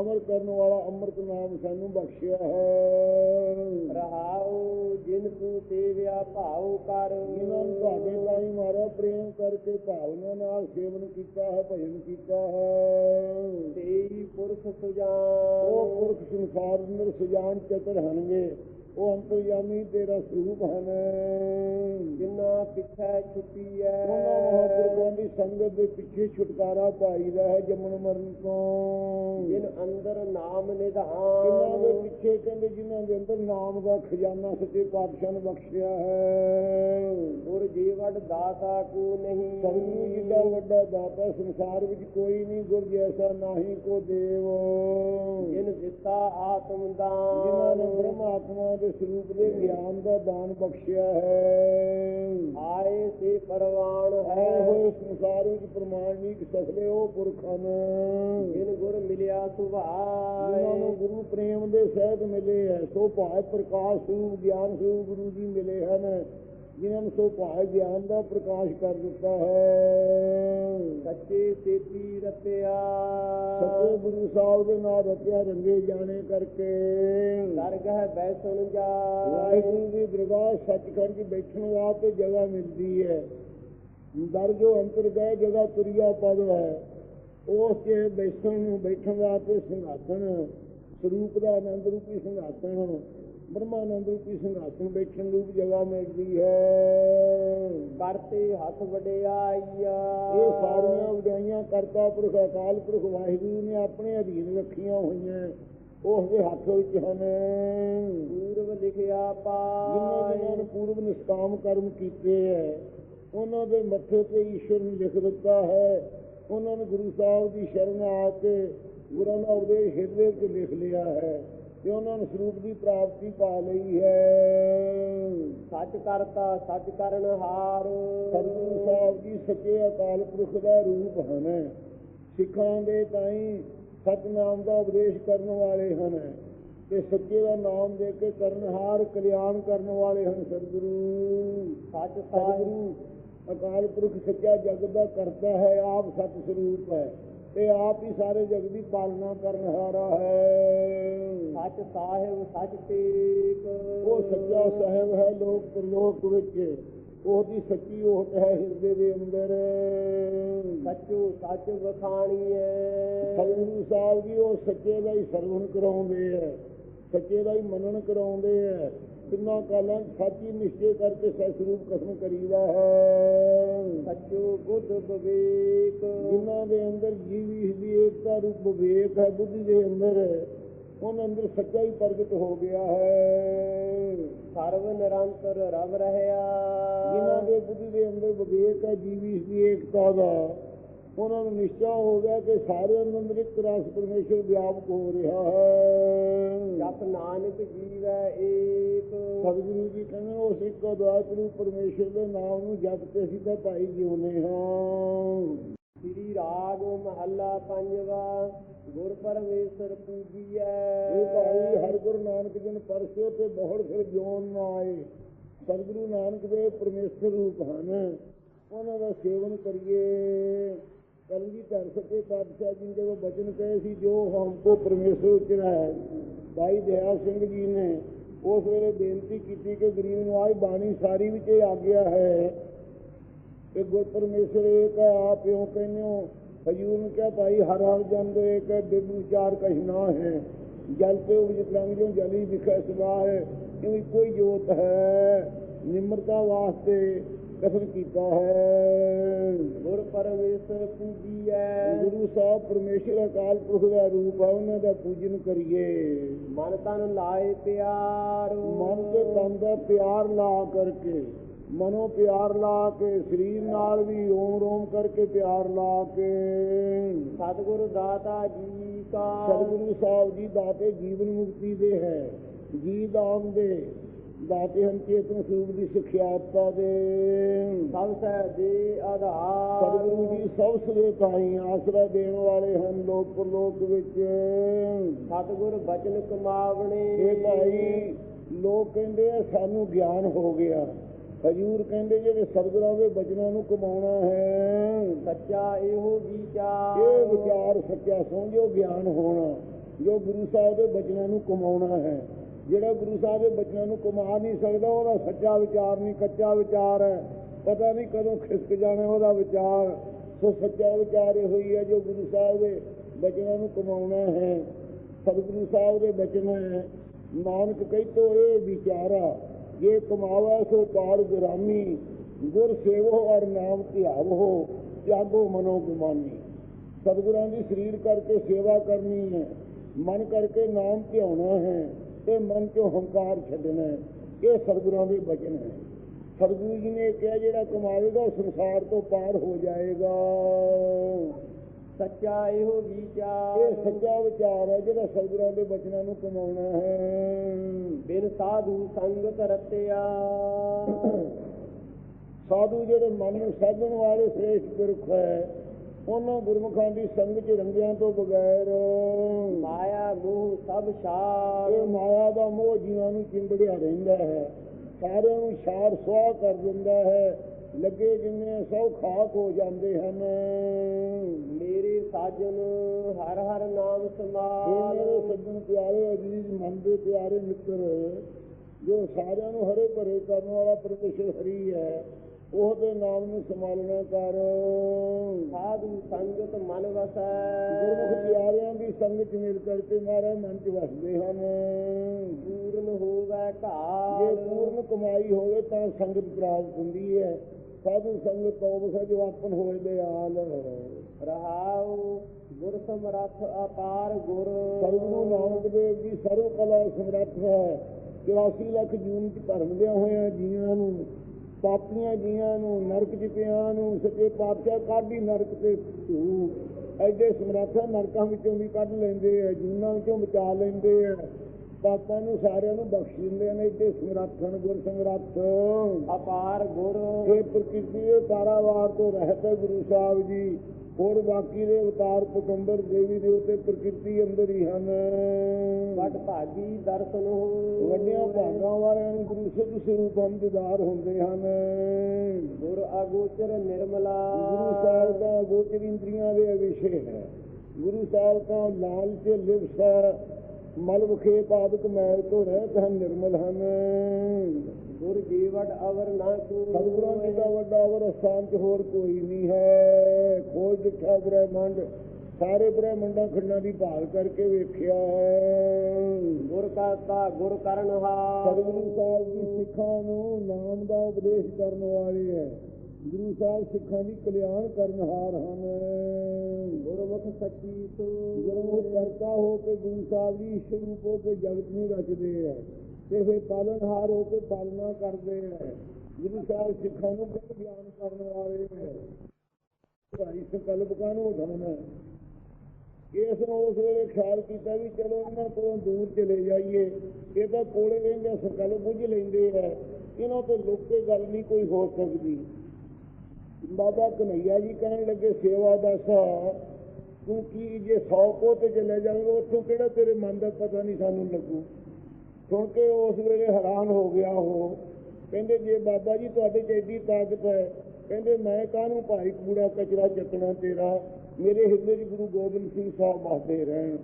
ਅਮਰ ਕਰਨ ਵਾਲਾ ਅੰਮ੍ਰਿਤ ਨਾਮ ਸਾਨੂੰ ਬਖਸ਼ਿਆ ਹੈ। ਰਹਾਉ ਜਿਨ ਤੂੰ ਸੇਵਿਆ ਭਾਉ ਕਰ। ਜਿਨ੍ਹਾਂ ਨੂੰ ਤੁਹਾਡੇ ਤਾਈ ਮਾਰਾ ਪ੍ਰੇਮ ਕਰਕੇ ਭਾਵਨਾ ਨਾਲ ਸੇਵਨ ਕੀਤਾ ਹੈ ਭਜਨ ਕੀਤਾ ਹੈ। ਤੇਈ ਪੁਰਖ ਸੁਜਾਨ। ਉਹ ਪੁਰਖ ਸੰਸਾਰ ਅੰਦਰ ਸੁਜਾਨ ਚਤਰ ਹਨਗੇ ਉਹ ਅੰਤਰਯਾਮੀ ਤੇਰਾ ਸਰੂਪ ਹਨ। ਜਿਨ੍ਹਾਂ ਪਿੱਛੇ ਛੁੱਟੀ ਹੈ। ਉਹਨਾਂ ਮਹਾਂਪੁਰਖਾਂ ਦੀ ਸੰਗਤ ਦੇ ਪਿੱਛੇ ਛੁਟਕਾਰਾ ਪਾਈਦਾ ਹੈ ਜੰਮਣ ਮਰਨ ਤੋਂ। ਜਿਨ ਅੰਦਰ ਨਾਮ ਜਿਨ੍ਹਾਂ ਦੇ ਨਿਧਾਨ ਪਿੱਛੇ ਕਹਿੰਦੇ ਜਿਨ੍ਹਾਂ ਦੇ ਅੰਦਰ ਨਾਮ ਦਾ ਖਜ਼ਾਨਾ ਸੱਚੇ ਪਾਤਸ਼ਾਹ ਨੇ ਬਖਸ਼ਿਆ ਹੈ। ਗੁਰ ਜੀਵਨ ਦਾਤਾ ਕੋ ਨਹੀਂ। ਸਤਿਗੁਰੂ ਜਿੱਡਾ ਵੱਡਾ ਦਾਤਾ ਸੰਸਾਰ ਵਿੱਚ ਕੋਈ ਨਹੀਂ ਗੁਰ ਜੈਸਾ ਨਾਹੀ ਕੋ ਦੇਵ। ਜਿਨ ਦਿੱਤਾ ਆਤਮ ਜਿਨ੍ਹਾਂ ਨੇ ਬ੍ਰਹਮ ਆਤਮਾ ਦੇ ਸਰੂਪ ਦੇ ਗਿਆਨ ਦਾ ਦਾਨ ਬਖਸ਼ਿਆ ਹੈ। ਆਏ ਸੇ ਪਰਵਾਨ ਹੈ। ਹੋਏ ਸੰਸਾਰ ਵਿੱਚ ਪ੍ਰਮਾਣਿਕ ਸਖਲੇ ਉਹ ਪੁਰਖਾਂ ਨੇ ਜਿਨ ਗੁਰ ਮਿਲਿਆ ਜਿਨ੍ਹਾਂ ਨੂੰ ਸੁਭਾਏ ਗੁਰੂ ਪ੍ਰੇਮ ਦੇ ਸਹਿਤ ਮਿਲੇ ਹੈ ਸੋ ਭਾਇ ਪ੍ਰਕਾਸ਼ ਸਰੂਪ ਗਿਆਨ ਸਰੂਪ ਗੁਰੂ ਜੀ ਮਿਲੇ ਹਨ। ਜਿਨ੍ਹਾਂ ਨੂੰ ਸੋ ਭਾਇ ਗਿਆਨ ਦਾ ਪ੍ਰਕਾਸ਼ ਕਰ ਦਿੱਤਾ ਹੈ। ਸੱਚੇ ਸੇਤੀ ਰਤਿਆ। ਸੱਚੇ ਗੁਰੂ ਸਾਹਿਬ ਦੇ ਨਾਲ ਰਤਿਆ ਰੰਗੇ ਜਾਣੇ ਕਰਕੇ। ਦਰਗਹ ਬੈਸਣ ਜਾ। ਵਾਹਿਗੁਰੂ ਦੀ ਦਰਗਾਹ ਸੱਚਖੰਡ 'ਚ ਬੈਠਣ ਵਾਸਤੇ ਜਗ੍ਹਾ ਮਿਲਦੀ ਹੈ। ਦਰ ਜੋ ਅੰਤਰ ਗਏ ਜਗ੍ਹਾ ਤੁਰਿਆ ਪਦ ਹੈ। ਉਸ ਕੇ ਬੈਠਣ ਨੂੰ ਬੈਠਣ ਵਾਸਤੇ ਸਿੰਘਾਸਣ ਸਰੂਪ ਦਾ ਆਨੰਦ ਰੂਪੀ ਸਿੰਘਾਸਣ ਬ੍ਰਹਮਾਨੰਦ ਰੂਪੀ ਸਿੰਘਾਸਣ ਬੈਠਣ ਰੂਪ ਜਗ੍ਹਾ ਮਿਲਦੀ ਹੈ। ਕਰਤੇ ਹੱਥ ਵਡਿਆਈਆ। ਇਹ ਸਾਰੀਆਂ ਵਡਿਆਈਆਂ ਕਰਤਾ ਪੁਰਖ ਅਕਾਲ ਪੁਰਖ ਵਾਹਿਗੁਰੂ ਨੇ ਆਪਣੇ ਅਧੀਨ ਰੱਖੀਆਂ ਹੋਈਆਂ। ਉਸ ਦੇ ਹੱਥ ਵਿੱਚ ਹਨ। ਪੂਰਵ ਲਿਖਿਆ ਜਿਨ੍ਹਾਂ ਜਿਨ੍ਹਾਂ ਨੇ ਪਾਏ ਪੂਰਵ ਨਿਸ਼ਕਾਮ ਕਰਮ ਕੀਤੇ ਹੈ। ਉਹਨਾਂ ਦੇ ਮੱਥੇ ਤੇ ਈਸ਼ਵਰ ਨੇ ਲਿਖ ਦਿੱਤਾ ਹੈ। ਉਹਨਾਂ ਨੇ ਗੁਰੂ ਸਾਹਿਬ ਦੀ ਸ਼ਰਨ ਆ ਕੇ ਗੁਰਾਂ ਦਾ ਉਪਦੇਸ਼ ਹਿਰਦੇ ਵਿੱਚ ਲਿਖ ਲਿਆ ਹੈ। ਤੇ ਉਹਨਾਂ ਨੂੰ ਸਰੂਪ ਦੀ ਪ੍ਰਾਪਤੀ ਪਾ ਲਈ ਹੈ। ਸੱਚ ਕਰਤਾ ਸੱਚ ਕਰਨ ਹਾਰ। ਸਤਿਗੁਰੂ ਸਾਹਿਬ ਜੀ ਸੱਚੇ ਅਕਾਲ ਪੁਰਖ ਦਾ ਰੂਪ ਹਨ। ਸਿੱਖਾਂ ਦੇ ਤਾਈਂ ਸਤਨਾਮ ਦਾ ਉਪਦੇਸ਼ ਕਰਨ ਵਾਲੇ ਹਨ ਤੇ ਸੱਚੇ ਦਾ ਨਾਮ ਦੇ ਕੇ ਕਰਨਹਾਰ ਕਲਿਆਣ ਕਰਨ ਵਾਲੇ ਹਨ ਸਤਿਗੁਰੂ। ਸੱਚ ਸਤਿਗੁਰੂ ਅਕਾਲ ਪੁਰਖ ਸੱਚਾ ਜਗਤ ਦਾ ਕਰਤਾ ਹੈ ਆਪ ਸਤ ਸਰੂਪ ਹੈ। ਤੇ ਆਪ ਹੀ ਸਾਰੇ ਜਗਤ ਦੀ ਪਾਲਣਾ ਕਰਨ ਹਾਰਾ ਹੈ। ਸੱਚ ਸਾਹਿਬ ਸੱਚ ਟੇਕ ਉਹ ਸੱਚਾ ਸਾਹਿਬ ਹੈ ਲੋਕ ਪ੍ਰਲੋਕ ਵਿੱਚ। ਉਹਦੀ ਸੱਚੀ ਓਟ ਹੈ ਹਿਰਦੇ ਦੇ ਅੰਦਰ। ਸੱਚੋ ਸੱਚ ਵਖਾਣੀਐ ਸਤਿਗੁਰੂ ਸਾਹਿਬ ਜੀ ਉਹ ਸੱਚੇ ਦਾ ਹੀ ਸਰਵਣ ਕਰਾਉਂਦੇ ਆ। ਸੱਚੇ ਦਾ ਹੀ ਮੰਨਣ ਕਰਾਉਂਦੇ ਆ। ਤਿੰਨਾਂ ਕਾਲਾਂ? ਸੱਚ ਨਿਸ਼ਚੈ ਕਰਕੇ ਸਹਿ ਸਰੂਪ ਕਸਮ ਕਰੀਦਾ ਹੈ। ਸੱਚੋ ਬੁੱਧ ਵਿਵੇਕ। ਜਿਨ੍ਹਾਂ ਦੇ ਅੰਦਰ ਜੀਵੀ ਦੀ ਏਕਤਾ ਰੂਪ ਵਿਵੇਕ ਹੈ ਬੁੱਧੀ ਦੇ ਅੰਦਰ ਉਹਨਾਂ ਅੰਦਰ ਸੱਚਾ ਹੀ ਪ੍ਰਗਟ ਹੋ ਗਿਆ ਹੈ। ਸਰਵ ਨਿਰੰਤਰ ਰਵ ਰਹਿਆ। ਜਿਨ੍ਹਾਂ ਦੇ ਬੁੱਧੀ ਦੇ ਅੰਦਰ ਵਿਵੇਕ ਹੈ ਜੀਵੀ ਦੀ ਏਕਤਾ ਦਾ। ਉਹਨਾਂ ਨੂੰ ਨਿਸ਼ਚਾ ਹੋ ਗਿਆ ਕਿ ਸਾਰੇ ਅੰਦਰ ਇੱਕ ਰਸ ਪਰਮੇਸ਼ਰ ਵਿਆਪਕ ਹੋ ਰਿਹਾ ਹੈ। ਜਪ ਨਾਨਕ ਜੀਵੈ ਏਕ। ਸਤਿਗੁਰੂ ਜੀ ਕਹਿੰਦੇ ਉਸ ਇੱਕ ਅਦਵਾਇਤ ਰੂਪ ਪਰਮੇਸ਼ਰ ਦੇ ਨਾਮ ਨੂੰ ਜਪ ਕੇ ਅਸੀਂ ਤਾਂ ਭਾਈ ਜਿਉਨੇ ਹਾਂ। ਸ੍ਰੀ ਰਾਗ ਮਹੱਲਾ ਪੰਜਵਾ ਗੁਰ ਪਰਮੇਸ਼ਰ ਪੂਜੀਐ। ਇਹ ਭਾਈ ਹਰ ਗੁਰੂ ਨਾਨਕ ਜਨ ਪਰਸੇ ਤੇ ਬਹੁੜ ਫਿਰ ਜਿਉਣ ਨਾ ਆਏ ਸਤਿਗੁਰੂ ਨਾਨਕ ਦੇ ਪਰਮੇਸ਼ਰ ਰੂਪ ਹਨ। ਉਹਨਾਂ ਦਾ ਸੇਵਨ ਕਰੀਏ। ਕਲਗੀ ਧਰ ਸਕੇ ਪਾਤਸ਼ਾਹ ਜੀ ਨੇ ਜਦੋਂ ਬਚਨ ਕਹੇ ਸੀ ਜੋ ਹਮਕੋ ਪਰਮੇਸ਼ਰ ਉਚਰਾ ਹੈ ਭਾਈ ਦਇਆ ਸਿੰਘ ਜੀ ਨੇ ਉਸ ਵੇਲੇ ਬੇਨਤੀ ਕੀਤੀ ਕਿ ਗਰੀਬ ਨੂੰ ਆਈ ਬਾਣੀ ਸਾਰੀ ਵਿੱਚ ਇਹ ਆਗਿਆ ਹੈ ਕਿ ਗੁਰ ਪਰਮੇਸ਼ਰ ਏਕ ਹੈ ਆਪ ਇਉਂ ਕਹਿੰਦੇ ਹੋ ਹਜੂਰ ਨੂੰ ਕਿਹਾ ਭਾਈ ਹਰ ਹਰ ਜਨ ਦੇ ਏਕ ਹੈ ਬਿਬ ਵਿਚਾਰ ਕਛ ਨਾ ਹੈ ਜਲ ਤੇ ਉਪਜ ਲੰਘ ਜੋ ਜਲੀ ਵਿਖੇ ਸਵਾ ਹੈ ਕਿਉਂ ਕੋਈ ਜੋਤ ਹੈ ਨਿਮਰਤਾ ਵਾਸਤੇ ਕਥਨ ਕੀਤਾ ਹੈ। ਗੁਰ ਪਰਮੇਸ਼ਰ ਪੂਜੀਐ। ਗੁਰੂ ਸਾਹਿਬ ਪਰਮੇਸ਼ਰ ਅਕਾਲ ਪੁਰਖ ਦਾ ਰੂਪ ਹੈ ਉਹਨਾਂ ਦਾ ਪੂਜਨ ਕਰੀਏ। ਮਨ ਤਨ ਲਾਏ ਪਿਆਰ। ਮਨ ਤੇ ਤਨ ਦਾ ਪਿਆਰ ਲਾ ਕਰਕੇ ਮਨੋਂ ਪਿਆਰ ਲਾ ਕੇ ਸਰੀਰ ਨਾਲ ਵੀ ਓਮ ਰੋਮ ਕਰਕੇ ਪਿਆਰ ਲਾ ਕੇ। ਸਤਿਗੁਰ ਦਾਤਾ ਜੀ ਕਾ। ਸਤਿਗੁਰੂ ਸਾਹਿਬ ਜੀ ਦਾਤੇ ਜੀਵਨ ਮੁਕਤੀ ਦੇ ਹੈ ਜੀ ਦਾਮ ਦੇ। ਦਾਤੇ ਹਨ ਚੇਤਨ ਸਰੂਪ ਦੀ ਸਿੱਖਿਆਤਾ ਦੇ ਸਭ ਸਹਿ ਦੇ ਆਧਾਰ। ਸਤਿਗੁਰੂ ਜੀ ਸਭ ਸਦੇ ਤਾਈ ਆਸਰਾ ਦੇਣ ਵਾਲੇ ਹਨ ਲੋਕ ਪਰਲੋਕ ਵਿੱਚ। ਸਤਿਗੁਰ ਬਚਨ ਕਮਾਵਣੇ। ਇਹ ਭਾਈ ਲੋਕ ਕਹਿੰਦੇ ਆ ਸਾਨੂੰ ਗਿਆਨ ਹੋ ਗਿਆ। ਹਜੂਰ ਕਹਿੰਦੇ ਜਿਹੜੇ ਸਤਿਗੁਰਾਂ ਦੇ ਬਚਨਾਂ ਨੂੰ ਕਮਾਉਣਾ ਹੈ। ਸੱਚਾ ਇਹੋ ਵਿਚਾਰ। ਇਹ ਵਿਚਾਰ ਸੱਚਾ ਸਮਝੋ ਗਿਆਨ ਹੋਣਾ। ਜੋ ਗੁਰੂ ਸਾਹਿਬ ਦੇ ਬਚਨਾਂ ਨੂੰ ਕਮਾਉਣਾ ਹੈ। ਜਿਹੜਾ ਗੁਰੂ ਸਾਹਿਬ ਦੇ ਬਚਨਾਂ ਨੂੰ ਕਮਾ ਨਹੀਂ ਸਕਦਾ, ਉਹਦਾ ਸੱਚਾ ਵਿਚਾਰ ਨਹੀਂ, ਕੱਚਾ ਵਿਚਾਰ ਹੈ। ਪਤਾ ਨਹੀਂ ਕਦੋਂ ਖਿਸਕ ਜਾਣਾ ਉਹਦਾ ਵਿਚਾਰ। ਸੋ ਸੱਚਾ ਵਿਚਾਰ ਇਹ ਹੋਈ ਹੈ ਜੋ ਗੁਰੂ ਸਾਹਿਬ ਦੇ ਬਚਨਾਂ ਨੂੰ ਕਮਾਉਣਾ ਹੈ। ਸਤਿਗੁਰੂ ਸਾਹਿਬ ਦੇ ਬਚਨ ਹੈ। ਨਾਨਕ ਕਹਿਤੋ, ਇਹ ਵਿਚਾਰਾ ਜੇ ਕਮਾਵਾ, ਸੋ ਪਾਰ ਗੁਰਾਮੀ। ਗੁਰ ਸੇਵੋ ਔਰ ਨਾਮ ਧਿਆਵੋ ਤਿਆਗੋ ਮਨੋ ਗੁਮਾਨੀ। ਸਤਿਗੁਰਾਂ ਦੀ ਸਰੀਰ ਕਰਕੇ ਸੇਵਾ ਕਰਨੀ ਹੈ। ਮਨ ਕਰਕੇ ਨਾਮ ਧਿਆਉਣਾ ਹੈ। ਤੇ ਮਨ ਚੋਂ ਹੰਕਾਰ ਛੱਡਣਾ ਇਹ ਸਤਿਗੁਰਾਂ ਦੇ ਬਚਨ ਹੈ। ਸਤਿਗੁਰੂ ਜੀ ਨੇ ਕਿਹਾ ਜਿਹੜਾ ਕਮਾਵੇਗਾ ਉਹ ਸੰਸਾਰ ਤੋਂ ਪਾਰ ਹੋ ਜਾਏਗਾ। ਸੱਚਾ ਇਹੋ ਵਿਚਾਰ। ਇਹ ਸੱਚਾ ਵਿਚਾਰ ਹੈ ਜਿਹੜਾ ਸਤਿਗੁਰਾਂ ਦੇ ਬਚਨਾਂ ਨੂੰ ਕਮਾਉਣਾ ਹੈ। ਬਿਨ ਸਾਧੂ ਸੰਗਤ ਰਤਿਆ। ਸਾਧੂ ਜਿਹੜੇ ਮਨ ਨੂੰ ਸਾਧਣ ਵਾਲੇ ਸ੍ਰੇਸ਼ਟ ਗੁਰਖ ਹੈ ਉਹਨਾਂ ਗੁਰਮੁਖਾਂ ਦੀ ਸੰਗਤ ਚ ਰੰਗਿਆਂ ਤੋਂ ਬਗੈਰ ਮਾਇਆ ਮੋਹ ਸਭ ਛਾੜ ਇਹ ਮਾਇਆ ਦਾ ਮੋਹ ਜੀਵਾਂ ਨੂੰ ਚਿੰਬੜਿਆ ਰਹਿੰਦਾ ਹੈ। ਸਾਰਿਆਂ ਨੂੰ ਸ਼ਾਰ ਸੁਆਹ ਕਰ ਦਿੰਦਾ ਹੈ। ਲੱਗੇ ਜਿੰਨੇ ਸਭ ਖਾਕ ਹੋ ਜਾਂਦੇ ਹਨ। ਮੇਰੇ ਸਾਜਨ ਹਰ ਹਰ ਨਾਮ ਸਮਾਲ ਮੇਰੇ ਸੱਜਣ ਪਿਆਰੇ ਅਜੀਜ਼ ਮਨ ਦੇ ਪਿਆਰੇ ਮਿੱਤਰ ਜੋ ਸਾਰਿਆਂ ਨੂੰ ਹਰੇ ਭਰੇ ਕਰਨ ਵਾਲਾ ਪਰਮੇਸ਼ਰ ਹਰੀ ਹੈ। ਉਹ ਦੇ ਨਾਮ ਨੂੰ ਸੰਭਾਲਣਾ ਕਰ। ਸਾਧੂ ਸੰਗਤ ਮਨ ਵਸੈ। ਗੁਰਮੁਖ ਪਿਆਰਿਆਂ ਦੀ ਸੰਗਤ ਮਿਲ ਕਰਕੇ ਮਹਾਰਾਜ ਮਨ ਚ ਵਸਦੇ ਹਨ। ਪੂਰਨ ਹੋਵੇ ਜੇ ਘਾਲ ਪੂਰਨ ਕਮਾਈ ਹੋਵੇ ਤਾਂ ਸੰਗਤ ਪ੍ਰਾਪਤ ਹੁੰਦੀ ਹੈ। ਸਾਧੂ ਸੰਗਤ ਤੋਂ ਬਸਾ ਜੋ ਆਪਨ ਹੋਏ ਦੇ ਆਲ ਰਹਾਉ ਗੁਰ ਸਮਰੱਥ ਅਪਾਰ ਗੁਰ। ਸਤਿਗੁਰੂ ਨਾਨਕ ਦੇਵ ਜੀ ਸਰਵ ਕਲਾ ਸਮਰੱਥ ਹੈ। 84 ਲੱਖ ਜੂਨ ਚ ਭਰਮਦਿਆਂ ਹੋਇਆਂ ਜੀਆਂ ਨੂੰ। ਪਾਪੀਆਂ ਜੀਆਂ ਨੂੰ, ਨਰਕ ਚ ਪਿਆਂ ਨੂੰ, ਸੱਚੇ ਪਾਤਸ਼ਾਹ ਕਾਢੀ ਨਰਕ ਤੇ ਧੂ ਐਡੇ ਸਮਰੱਥਾ ਨਰਕਾਂ ਵਿੱਚੋਂ ਵੀ ਕੱਢ ਲੈਂਦੇ ਆ, ਜੂਨਾਂ ਵਿੱਚੋਂ ਬਚਾ ਲੈਂਦੇ ਆ। ਪਾਪਾਂ ਨੂੰ ਸਾਰਿਆਂ ਨੂੰ ਬਖਸ਼ ਦਿੰਦੇ ਨੇ ਐਡੇ ਸਮਰੱਥ ਹਨ ਗੁਰ ਸਮਰੱਥ। ਅਪਾਰ ਗੁਰ। ਇਹ ਪ੍ਰਕਿਰਤੀ ਦੇ ਪਾਰਾਵਾਰ ਤੋਂ ਰਹਿਤ ਗੁਰੂ ਸਾਹਿਬ ਜੀ। ਹੋਰ ਬਾਕੀ ਦੇ ਅਵਤਾਰ ਪਗੰਬਰ ਦੇਵੀ ਦੇਵਤੇ ਪ੍ਰਕਿਰਤੀ ਅੰਦਰ ਹੀ ਹਨ। ਵੱਡ ਭਾਗੀ ਦਰਸ਼ਨ ਹੋ। ਵੱਡੀਆਂ ਭਾਗਾਂ ਵਾਲਿਆਂ ਨੂੰ ਗੁਰੂ ਸਿੱਧ ਸਰੂਪ ਅੰਦਦਾਰ ਹੁੰਦੇ ਹਨ। ਗੁਰ ਅਗੋਚਰ ਨਿਰਮਲਾ। ਗੁਰੂ ਸਾਹਿਬ ਦਾ ਗੋਚਰ ਇੰਦਰੀਆਂ ਦੇ ਵਿਸ਼ੇ ਹੈ। ਗੁਰੂ ਸਾਹਿਬ ਦਾ ਲਾਲਚ ਲਿਵਸ ਹੈ। ਮਲ ਵਿਖੇਪ ਆਦਿਕ ਮੈਲ ਤੋਂ ਰਹਿਤ ਹਨ ਨਿਰਮਲ ਹਨ। ਗੁਰ ਜੀਵਟ ਅਵਰ ਨਾ ਕੋ ਸਤਿਗੁਰਾਂ ਜੀ ਦਾ ਵੱਡਾ ਵਰ ਸਥਾਨ ਚ ਹੋਰ ਕੋਈ ਨਹੀਂ ਹੈ। ਖੋਜ ਦਿੱਠਾ ਬ੍ਰਹਮੰਡ ਸਾਰੇ ਬ੍ਰਹਮੰਡਾਂ ਖੰਡਾਂ ਦੀ ਭਾਲ ਕਰਕੇ ਵੇਖਿਆ ਹੈ। ਗੁਰ ਕਰਤਾ ਗੁਰ ਕਰਨਹਾਰ ਸਤਿਗੁਰੂ ਸਾਹਿਬ ਜੀ ਸਿੱਖਾਂ ਨੂੰ ਨਾਮ ਦਾ ਉਪਦੇਸ਼ ਕਰਨ ਵਾਲੇ ਹੈ। ਗੁਰੂ ਸਾਹਿਬ ਸਿੱਖਾਂ ਦੀ ਕਲਿਆਣ ਕਰਨਹਾਰ ਹਨ। ਗੁਰਮੁਖ ਸੱਚੀ ਸੋ ਗੁਰਮੁਖ ਕਰਤਾ ਹੋ ਕੇ ਗੁਰੂ ਸਾਹਿਬ ਦੀ ਈਸ਼ਵਰ ਹੋ ਕੇ ਜਗਤ ਨੂੰ ਰਚਦੇ ਹੈ ਤੇ ਫਿਰ ਪਾਲਣਹਾਰ ਹੋ ਕੇ ਪਾਲਣਾ ਕਰਦੇ ਹੈ ਗੁਰੂ ਸਾਹਿਬ ਸਿੱਖਾਂ ਨੂੰ ਗੁਰ ਗਿਆਨ ਕਰਨ ਵਾਲੇ ਹੈ ਭਾਈ ਸੰਕਲਪ ਕਾਨੂੰ ਉਠਾਉਣਾ ਇਸ ਨੂੰ ਉਸ ਵੇਲੇ ਖਿਆਲ ਕੀਤਾ ਵੀ ਚਲੋ ਇਹਨਾਂ ਕੋਲੋਂ ਦੂਰ ਚਲੇ ਜਾਈਏ ਇਹ ਤਾਂ ਕੋਲੇ ਰਹਿੰਦੇ ਸੰਕਲਪ ਬੁੱਝ ਲੈਂਦੇ ਹੈ ਇਹਨਾਂ ਤੋਂ ਲੁੱਕ ਕੇ ਗੱਲ ਨਹੀਂ ਕੋਈ ਹੋ ਸਕਦੀ ਬਾਬਾ ਕਨਈਆ ਜੀ ਕਹਿਣ ਲੱਗੇ, ਸੇਵਾ ਦਾ ਦੱਸ ਤੂੰ ਕੀ ਜੇ 100 ਕੋ ਤੇ ਚਲੇ ਜਾਵੇਂਗਾ ਉੱਥੋਂ ਕਿਹੜਾ ਤੇਰੇ ਮਨ ਦਾ ਪਤਾ ਨਹੀਂ ਸਾਨੂੰ ਲੱਗੂ? ਸੁਣ ਕੇ ਉਸ ਵੇਲੇ ਹੈਰਾਨ ਹੋ ਗਿਆ ਉਹ। ਕਹਿੰਦੇ, ਜੇ ਬਾਬਾ ਜੀ ਤੁਹਾਡੇ ਚ ਐਡੀ ਤਾਕਤ ਹੈ, ਕਹਿੰਦੇ, ਮੈਂ ਕਾਹਨੂੰ ਭਾਈ ਕੂੜਾ ਕਚਰਾ ਚੱਕਣਾ ਤੇਰਾ? ਮੇਰੇ ਹਿਰਦੇ 'ਚ ਗੁਰੂ ਗੋਬਿੰਦ ਸਿੰਘ ਸਾਹਿਬ ਵਸਦੇ ਰਹਿਣ।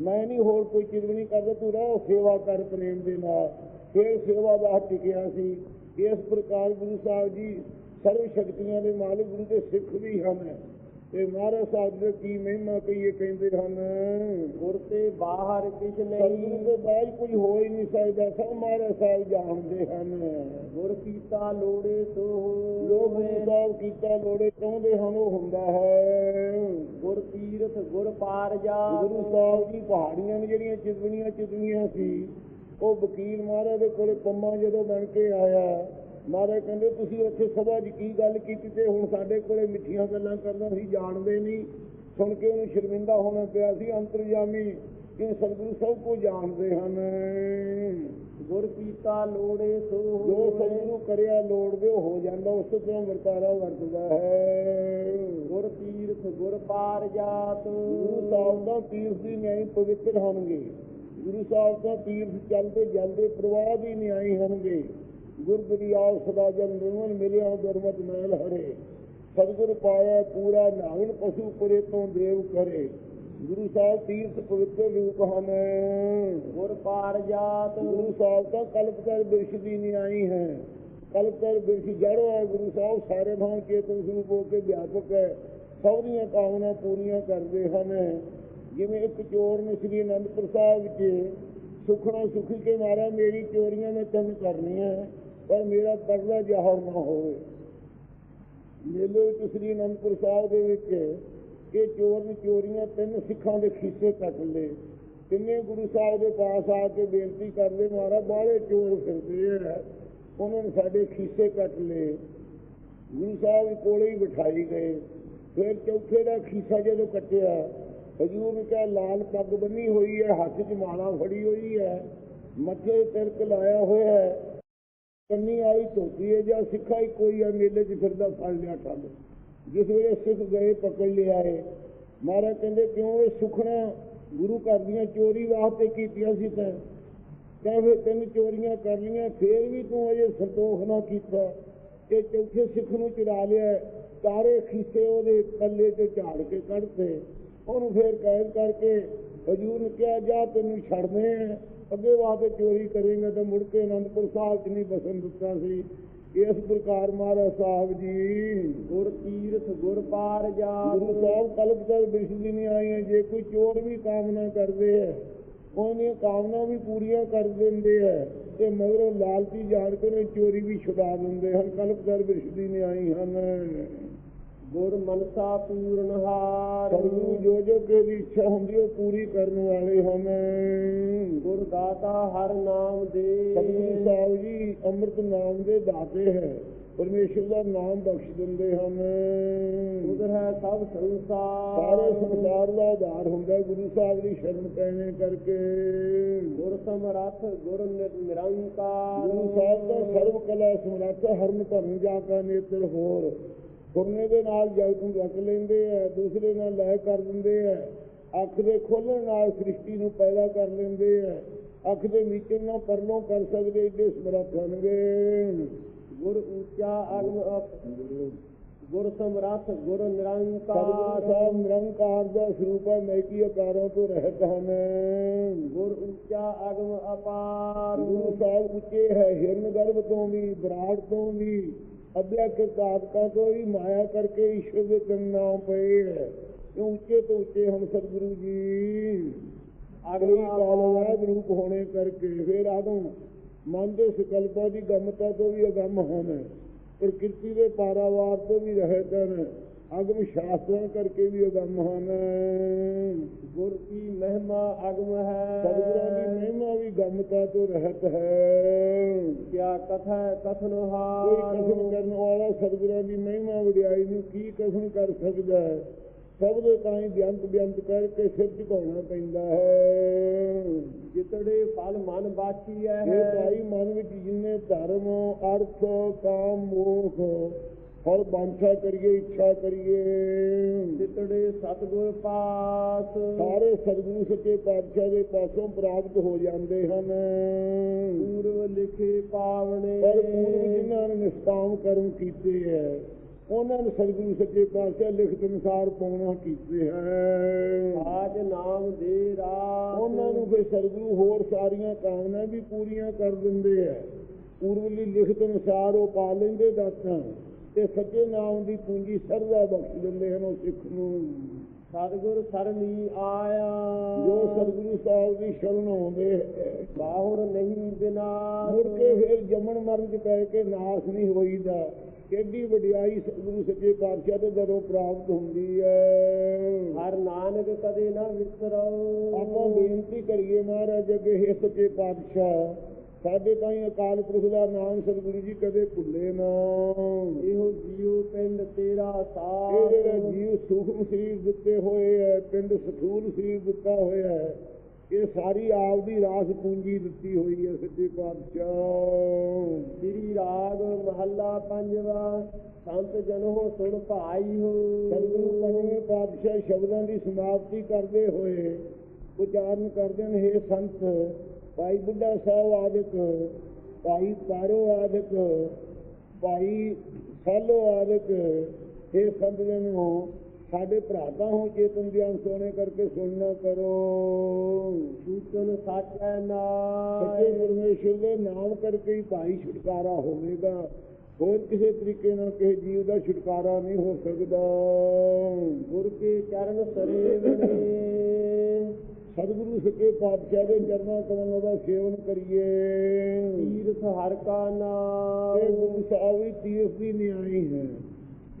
ਮੈਂ ਨਹੀਂ ਹੋਰ ਕੋਈ ਚੀਜ਼ ਨਹੀਂ ਕਰਦਾ, ਤੂੰ ਰਹਿ ਸੇਵਾ ਕਰ ਪ੍ਰੇਮ ਦੇ ਨਾਲ। ਫਿਰ ਸੇਵਾ ਦਾ ਟਿਕਿਆ ਸੀ। ਇਸ ਪ੍ਰਕਾਰ ਗੁਰੂ ਸਾਹਿਬ ਜੀ ਸਰਵ ਸ਼ਕਤੀਆਂ ਦੇ ਮਾਲਕ ਗੁਰੂ ਦੇ ਸਿੱਖ ਵੀ ਹਨ। ਤੇ ਮਹਾਰਾਜ ਸਾਹਿਬ ਦੇ ਕੀ ਮਹਿਮਾ ਕਹੀਏ ਕਹਿੰਦੇ ਹਨ ਗੁਰ ਤੇ ਬਾਹਰ ਕਿਛ ਸਤਿਗੁਰੂ ਨਹੀਂ ਦੇ ਬਾਅਦ ਕੁਝ ਹੋ ਹੀ ਨਹੀਂ ਸਕਦਾ ਸਭ ਮਹਾਰਾਜ ਸਾਹਿਬ ਜਾਣਦੇ ਹਨ। ਗੁਰ ਕੀਤਾ ਲੋੜੇ ਸੋ ਜੋ ਗੁਰੂ ਕੀਤਾ ਲੋੜੇ ਚਾਹੁੰਦੇ ਹਨ ਉਹ ਹੁੰਦਾ ਹੈ। ਗੁਰ ਤੀਰਥ ਗੁਰ ਪਾਰ ਜਾ। ਗੁਰੂ ਸਾਹਿਬ ਦੀ ਪਹਾੜੀਆਂ ਨੇ ਜਿਹੜੀਆਂ ਚਿਤਵਣੀਆਂ ਚਿਤਵੀਆਂ ਸੀ ਉਹ ਵਕੀਲ ਮਹਾਰਾਜ ਦੇ ਕੋਲੇ ਪੰਮਾ ਜਦੋਂ ਬਣ ਕੇ ਆਇਆ ਮਹਾਰਾਜ ਕਹਿੰਦੇ ਤੁਸੀਂ ਉੱਥੇ ਸਭਾ 'ਚ ਕੀ ਗੱਲ ਕੀਤੀ ਤੇ ਹੁਣ ਸਾਡੇ ਕੋਲੇ ਮਿੱਠੀਆਂ ਗੱਲਾਂ ਕਰਨਾ ਅਸੀਂ ਜਾਣਦੇ ਨਹੀਂ। ਸੁਣ ਕੇ ਉਹਨੂੰ ਸ਼ਰਮਿੰਦਾ ਹੋਣਾ ਪਿਆ ਸੀ ਅੰਤਰਜਾਮੀ ਕਿ ਸਤਿਗੁਰੂ ਸਭ ਕੁਝ ਜਾਣਦੇ ਹਨ। ਗੁਰ ਕੀਤਾ ਲੋੜੇ ਸੋ ਜੋ ਸਤਿਗੁਰੂ ਕਰਿਆ ਲੋੜ ਦੇ ਹੋ ਜਾਂਦਾ ਉਸ ਤੋਂ ਵਰਤਾਰਾ ਵਰਤਦਾ ਹੈ। ਗੁਰ ਤੀਰਥ ਗੁਰ ਪਾਰ ਜਾਤ। ਗੁਰੂ ਸਾਹਿਬ ਦਾ ਤੀਰਥ ਦੀ ਨਿਆਈ ਪਵਿੱਤਰ ਹੋਣਗੇ। ਗੁਰੂ ਸਾਹਿਬ ਦਾ ਤੀਰਥ ਚੱਲਦੇ ਜਾਂਦੇ ਪ੍ਰਵਾਹ ਦੀ ਨਿਆਈ ਹੋਣਗੇ। ਗੁਰ ਦਰਿਆਵ ਸਦਾ ਜਨ ਨਿਰਮਲ ਮਿਲਿਆ ਗੁਰਮਤ ਮੈਲ ਹਰੇ। ਸਤਿਗੁਰ ਪਾਇਆ ਪੂਰਾ ਨਾਵਨ ਪਸ਼ੂ ਪੁਰੇ ਤੋਂ ਦੇਵ ਕਰੇ। ਗੁਰੂ ਸਾਹਿਬ ਤੀਰਥ ਪਵਿੱਤਰ ਰੂਪ ਹਨ ਗੁਰ ਪਾਰ ਜਾਤ। ਗੁਰੂ ਸਾਹਿਬ ਦਾ ਕਲਪਤਰ ਬਿਰਸ਼ ਦੀ ਨਿਆਈ ਹੈ। ਕਲਪਤਰ ਬਿਰਸ਼ ਜੜ ਹੈ। ਗੁਰੂ ਸਾਹਿਬ ਸਾਰੇ ਭਾਂ ਚੇਤਨ ਸਰੂਪ ਹੋ ਕੇ ਵਿਆਪਕ ਹੈ। ਸਭ ਦੀਆਂ ਕਾਮਨਾ ਪੂਰੀਆਂ ਕਰਦੇ ਹਨ। ਜਿਵੇਂ ਇੱਕ ਚੋਰ ਨੇ ਸ੍ਰੀ ਅਨੰਦਪੁਰ ਸਾਹਿਬ ਵਿੱਚ ਸੁਖਣਾ ਸੁਖੀ ਕੇ ਮਾਰਾ ਮੇਰੀ ਚੋਰੀਆਂ ਮੈਂ ਤੈਨੂੰ ਕਰਨੀਆਂ। ਪਰ ਮੇਰਾ ਪਰਦਾ ਜ਼ਾਹਰ ਨਾ ਹੋਵੇ। ਮੇਲੇ ਵਿੱਚ ਸ੍ਰੀ ਅਨੰਦਪੁਰ ਸਾਹਿਬ ਦੇ ਵਿੱਚ ਇਹ ਚੋਰ ਨੇ ਚੋਰੀਆਂ ਤਿੰਨ ਸਿੱਖਾਂ ਦੇ ਖੀਸੇ ਕੱਟ ਲਏ। ਤਿੰਨੇ ਗੁਰੂ ਸਾਹਿਬ ਦੇ ਪਾਸ ਆ ਕੇ ਬੇਨਤੀ ਕਰਦੇ, ਮਹਾਰਾਜ, ਬਾਹਲੇ ਚੋਰ ਫਿਰਦੇ ਆ। ਉਹਨਾਂ ਨੇ ਸਾਡੇ ਖੀਸੇ ਕੱਟ ਲਏ। ਗੁਰੂ ਸਾਹਿਬ ਕੋਲੇ ਹੀ ਬਿਠਾਈ ਗਏ। ਫਿਰ ਚੌਥੇ ਦਾ ਖੀਸਾ ਜਦੋਂ ਕੱਟਿਆ, ਹਜੂਰ ਨੇ ਕਿਹਾ, ਲਾਲ ਪੱਗ ਬੰਨੀ ਹੋਈ ਹੈ, ਹੱਥ 'ਚ ਮਾਲਾ ਫੜੀ ਹੋਈ ਹੈ, ਮੱਥੇ ਤਿਲਕ ਲਾਇਆ ਹੋਇਆ ਹੈ। ਕੰਨੀ ਆਈ ਧੋਤੀ ਹੈ, ਜਾਂ ਸਿੱਖਾ ਹੀ ਕੋਈ ਆ, ਮੇਲੇ 'ਚ ਫਿਰਦਾ, ਫੜ ਲਿਆ ਠੱਲ ਜਿਸ ਵੇਲੇ ਸਿੱਖ ਗਏ, ਪਕੜ ਲਿਆ ਹੈ ਮਹਾਰਾਜ ਕਹਿੰਦੇ, ਕਿਉਂ ਇਹ ਸੁਖਣਾ ਗੁਰੂ ਘਰ ਦੀਆਂ ਚੋਰੀ ਵਾਸਤੇ ਕੀਤੀਆਂ ਸੀ ਤੈਂ? ਕਹਿ ਫਿਰ ਤਿੰਨ ਚੋਰੀਆਂ ਕਰ ਲੀਆਂ ਫੇਰ ਵੀ ਤੂੰ ਅਜੇ ਸੰਤੋਖ ਨਾ ਕੀਤਾ। ਤੇ ਚੌਥੇ ਸਿੱਖ ਨੂੰ ਚੁਰਾ ਲਿਆ ਚਾਰੇ ਖੀਸੇ ਉਹਦੇ ਪੱਲੇ ਤੇ ਝਾੜ ਕੇ ਕੱਢਤੇ। ਉਹਨੂੰ ਫੇਰ ਕਾਇਮ ਕਰਕੇ ਹਜੂਰ ਨੇ ਕਿਹਾ, ਜਾ ਤੈਨੂੰ ਛੱਡਦੇ ਆ। ਅੱਗੇ ਵਾਸਤੇ ਚੋਰੀ ਕਰੇਗਾ ਤਾਂ ਮੁੜ ਕੇ ਅਨੰਦਪੁਰ ਸਾਹਿਬ ਚ ਨਹੀਂ ਬਸਣ ਦਿੱਤਾ ਸੀ। ਇਸ ਪ੍ਰਕਾਰ ਮਹਾਰਾਜ ਸਾਹਿਬ ਜੀ ਗੁਰ ਤੀਰਥ ਗੁਰ ਪਾਰ ਜਾ ਗੁਰੂ ਸਾਹਿਬ ਕਲਪ ਕਰ ਬਿਸ਼ਦੀ ਨਹੀਂ ਆਈਆਂ। ਜੇ ਕੋਈ ਚੋਰ ਵੀ ਕਾਮਨਾ ਕਰਦੇ ਹੈ ਉਹਦੀਆਂ ਕਾਮਨਾ ਵੀ ਪੂਰੀਆਂ ਕਰ ਦਿੰਦੇ ਹੈ ਤੇ ਮਗਰੋਂ ਲਾਲਚੀ ਜਾਣ ਕੇ ਉਹਨੇ ਚੋਰੀ ਵੀ ਛੁਡਾ ਦਿੰਦੇ ਹਨ। ਕਲਪ ਕਰ ਬਿਸ਼ਦੀ ਨਹੀਂ ਆਈ ਹਨ। ਗੁਰ ਮਨਸਾ ਪੂਰਨ ਹਾਰ। ਸਤਿਗੁਰੂ ਜੋ ਜੋ ਕੇ ਦੀ ਇੱਛਾ ਹੁੰਦੀ ਉਹ ਪੂਰੀ ਕਰਨ ਵਾਲੇ ਹਨ। ਗੁਰ ਦਾਤਾ ਹਰ ਨਾਮ ਦੇ। ਸਤਿਗੁਰੂ ਸਾਹਿਬ ਜੀ ਅੰਮ੍ਰਿਤ ਨਾਮ ਦੇ ਦਾਤੇ ਹੈ ਪਰਮੇਸ਼ਰ ਦਾ ਨਾਮ ਬਖਸ਼ ਦਿੰਦੇ ਹਨ। ਉਧਰ ਹੈ ਸਭ ਸੰਸਾਰ। ਸਾਰੇ ਸੰਸਾਰ ਦਾ ਆਧਾਰ ਹੁੰਦਾ ਗੁਰੂ ਸਾਹਿਬ ਦੀ ਸ਼ਰਨ ਪੈਣੇ ਕਰਕੇ। ਗੁਰ ਸਮਰੱਥ ਗੁਰ ਨਿਰੰਕਾਰ। ਗੁਰੂ ਸਾਹਿਬ ਦਾ ਸਰਵ ਕਲਾ ਸਮਰੱਥ ਹਰਨ ਭਰਨ ਜਾ ਕਾ ਨੇਤਰ ਹੋਰ। ਸੁਣਨੇ ਦੇ ਨਾਲ ਜਗਤ ਨੂੰ ਰੱਖ ਲੈਂਦੇ ਆ ਦੂਸਰੇ ਨਾਲ ਲੈ ਕਰ ਦਿੰਦੇ ਆ। ਅੱਖ ਦੇ ਖੋਲਣ ਨਾਲ ਸ੍ਰਿਸ਼ਟੀ ਨੂੰ ਪੈਦਾ ਕਰ ਲੈਂਦੇ ਆ। ਅੱਖ ਦੇ ਮੀਚਣ ਨਾਲ ਪਰਲੋਂ ਕਰ ਸਕਦੇ ਏਡੇ ਸਮਰੱਥ ਹਨਗੇ ਗੁਰ ਉੱਚਾ ਅਗਮ ਗੁਰ ਸਮਰੱਥ ਗੁਰ ਨਿਰੰਕਾਰ। ਸਾਹਿਬ ਨਿਰੰਕਾਰ ਦਾ ਸਰੂਪ ਹੈ ਮੈਕੀ ਆਕਾਰਾਂ ਤੋਂ ਰਹਿਤ ਹਨ ਗੁਰ ਉੱਚਾ ਅਗਮ ਅਪਾਰ। ਗੁਰੂ ਸਾਹਿਬ ਉੱਚੇ ਹੈ ਹਿਰਨ ਗਰਭ ਤੋਂ ਵੀ ਵਿਰਾਟ ਤੋਂ ਵੀ। ਤੋਂ ਵੀ ਮਾਇਆ ਕਰਕੇ ਈਸ਼ਵਰ ਦੇ ਤਿੰਨ ਨਾਮ ਪਏ ਹੈ। ਇਹ ਉੱਚੇ ਤੋਂ ਉੱਚੇ ਹਨ ਸਤਿਗੁਰੂ ਜੀ। ਅਗਲੀ ਕਾਲ ਰੂਪ ਹੋਣੇ ਕਰਕੇ ਫਿਰ ਆਦੋਂ ਮਨ ਦੇ ਸੰਕਲਪਾਂ ਦੀ ਗਮਤਾ ਤੋਂ ਵੀ ਅਗੰਮ ਹਨ ਪ੍ਰਕਿਰਤੀ ਦੇ ਪਾਰਾਵਾਰ ਤੋਂ ਵੀ ਰਹਿਤ ਹਨ ਅਗਮ ਸ਼ਾਸਤਰਾਂ ਕਰਕੇ ਵੀ ਅਗੰਮ ਹਨ। ਗੁਰ ਕੀ ਮਹਿਮਾ ਅਗਮ ਹੈ। ਸਤਿਗੁਰਾਂ ਦੀ ਮਹਿਮਾ ਵੀ ਗਮਤਾ ਤੋਂ ਰਹਿਤ ਹੈ। ਕਿਆ ਕਥਾ ਕਥਨ ਕੋਈ ਹਾਰ ਕਥਨ ਕਰਨ ਵਾਲਾ ਸਤਿਗੁਰਾਂ ਦੀ ਮਹਿਮਾ ਵਡਿਆਈ ਨੂੰ ਕੀ ਕਥਨ ਕਰ ਸਕਦਾ ਹੈ? ਸਭ ਦੇ ਤਾਂ ਹੀ ਬਿਆੰਤ ਬਿਆੰਤ ਕਰਕੇ ਸਿਰ ਝੁਕਾਉਣਾ ਪੈਂਦਾ ਹੈ। ਜਿਤੜੇ ਫਲ ਮਨ ਬਾਚੀ ਹੈ। ਇਹ ਭਾਈ ਮਨ ਵਿੱਚ ਜਿੰਨੇ ਧਰਮ ਅਰਥ ਕਾਮ ਮੋਖ ਫਲ ਬਾਂਛਾ ਕਰੀਏ ਇੱਛਾ ਕਰੀਏ। ਜਿਤੜੇ ਸਤਗੁਰ ਪਾਸ। ਸਾਰੇ ਸਤਿਗੁਰੂ ਸੱਚੇ ਪਾਤਸ਼ਾਹ ਦੇ ਪਾਸੋਂ ਪ੍ਰਾਪਤ ਹੋ ਜਾਂਦੇ ਹਨ। ਪੂਰਵ ਲਿਖੇ ਪਾਵਣੇ। ਪਰ ਪੂਰਵ ਜਿਨ੍ਹਾਂ ਨੇ ਨਿਸ਼ਕਾਮ ਕਰਮ ਕੀਤੇ ਹੈ ਉਹਨਾਂ ਨੇ ਸਤਿਗੁਰੂ ਸੱਚੇ ਪਾਤਸ਼ਾਹ ਲਿਖਤ ਅਨੁਸਾਰ ਪਾਉਣਾ ਕੀਤੇ ਹੈ ਆਜ ਨਾਮ ਦੇ ਰਾਤ ਉਹਨਾਂ ਨੂੰ ਫਿਰ ਸਤਿਗੁਰੂ ਹੋਰ ਸਾਰੀਆਂ ਕਾਮਨਾ ਵੀ ਪੂਰੀਆਂ ਕਰ ਦਿੰਦੇ ਹੈ। ਪੂਰਵਲੀ ਲਿਖਤ ਅਨੁਸਾਰ ਉਹ ਪਾ ਲੈਂਦੇ ਦਾਤਾਂ। ਤੇ ਸੱਚੇ ਨਾਮ ਦੀ ਪੂੰਜੀ ਸਰਦਾ ਬਖਸ਼ ਦਿੰਦੇ ਹਨ ਉਹ ਸਿੱਖ ਨੂੰ। ਸਤਗੁਰ ਸਰਨੀ ਆਇਆ। ਜੋ ਸਤਿਗੁਰੂ ਸਾਹਿਬ ਦੀ ਸ਼ਰਨ ਆਉਂਦੇ ਬਾਹੁਰ ਨਹੀਂ ਬਿਨਾ। ਮੁੜ ਕੇ ਫਿਰ ਜੰਮਣ ਮਰਨ ਚ ਪੈ ਕੇ ਨਾਸ ਨਹੀਂ ਹੋਈਦਾ। ਕਿੱਡੀ ਵਡਿਆਈ ਸਤਿਗੁਰੂ ਸੱਚੇ ਪਾਤਸ਼ਾਹ ਦੇ ਦਰੋਂ ਪ੍ਰਾਪਤ ਹੁੰਦੀ ਹੈ। ਹਰ ਨਾਨਕ ਕਦੇ ਨਾ ਵਿਸਰੋ। ਆਪਾਂ ਬੇਨਤੀ ਕਰੀਏ ਮਹਾਰਾਜ ਅੱਗੇ ਹੈ ਸੱਚੇ ਪਾਤਸ਼ਾਹ ਸਾਡੇ ਤਾਈਂ ਅਕਾਲ ਪੁਰਖ ਦਾ ਨਾਮ ਸਤਿਗੁਰੂ ਜੀ ਕਦੇ ਭੁੱਲੇ ਨਾ। ਇਹੋ ਜੀਉ ਪਿੰਡ ਤੇਰਾ ਇਹ ਸਾਥ ਜਿਹੜਾ ਜੀਵ ਸੂਖਮ ਸਰੀਰ ਦਿੱਤੇ ਹੋਏ ਹੈ ਪਿੰਡ ਸਥੂਲ ਸਰੀਰ ਦਿੱਤਾ ਹੋਇਆ ਹੈ ਇਹ ਸਾਰੀ ਆਪ ਦੀ ਰਾਸ ਪੂੰਜੀ ਦਿੱਤੀ ਹੋਈ ਹੈ ਸੱਚੇ ਪਾਤਸ਼ਾਹ। ਸ੍ਰੀ ਰਾਗ ਮਹੱਲਾ ਪੰਜਵਾ ਸੰਤ ਜਨੋ ਸੁਣ ਭਾਈ ਹੋ। ਸਤਿਗੁਰੂ ਪੰਜਵੇਂ ਪਾਤਸ਼ਾਹ ਸ਼ਬਦਾਂ ਦੀ ਸਮਾਪਤੀ ਕਰਦੇ ਹੋਏ ਉਚਾਰਨ ਕਰਦੇ ਨੇ हे ਸੰਤ ਭਾਈ ਬੁੱਢਾ ਸਾਹਿਬ ਆਦਿਕ ਭਾਈ ਤਾਰੋ ਆਦਿਕ ਭਾਈ ਸਾਲੋ ਆਦਿਕ हे ਸੰਤ ਜਨੋ ਸਾਡੇ ਭਰਾਤਾ ਹੋ ਚੇਤਨ ਗਿਆਨ ਸੋਨੇ ਕਰਕੇ ਸੁਣਨਾ ਕਰੋ। ਸੂਚਨ ਸਾਚੈ ਸੱਚੇ ਨਾਮ ਪਰਮੇਸ਼ਰ ਦੇ ਨਾਮ ਕਰਕੇ ਹੀ ਭਾਈ ਛੁਟਕਾਰਾ ਹੋਵੇਗਾ। ਹੋਰ ਕਿਸੇ ਤਰੀਕੇ ਨਾਲ ਕਿਸੇ ਜੀਵ ਦਾ ਛੁਟਕਾਰਾ ਨਹੀਂ ਹੋ ਸਕਦਾ। ਗੁਰ ਕੇ ਚਰਨ ਸਰੇਵਨੇ ਸਤਿਗੁਰੂ ਸੱਚੇ ਪਾਤਸ਼ਾਹ ਦੇ ਚਰਨਾਂ ਕਮਲਾਂ ਦਾ ਸੇਵਨ ਕਰੀਏ। ਤੀਰਥ ਹਰ ਕਾ ਨਾਮ। ਇਹ ਗੁਰੂ ਸਾਹਿਬ ਦੀ ਤੀਰਥ ਦੀ ਨਿਆਈ ਹੈ।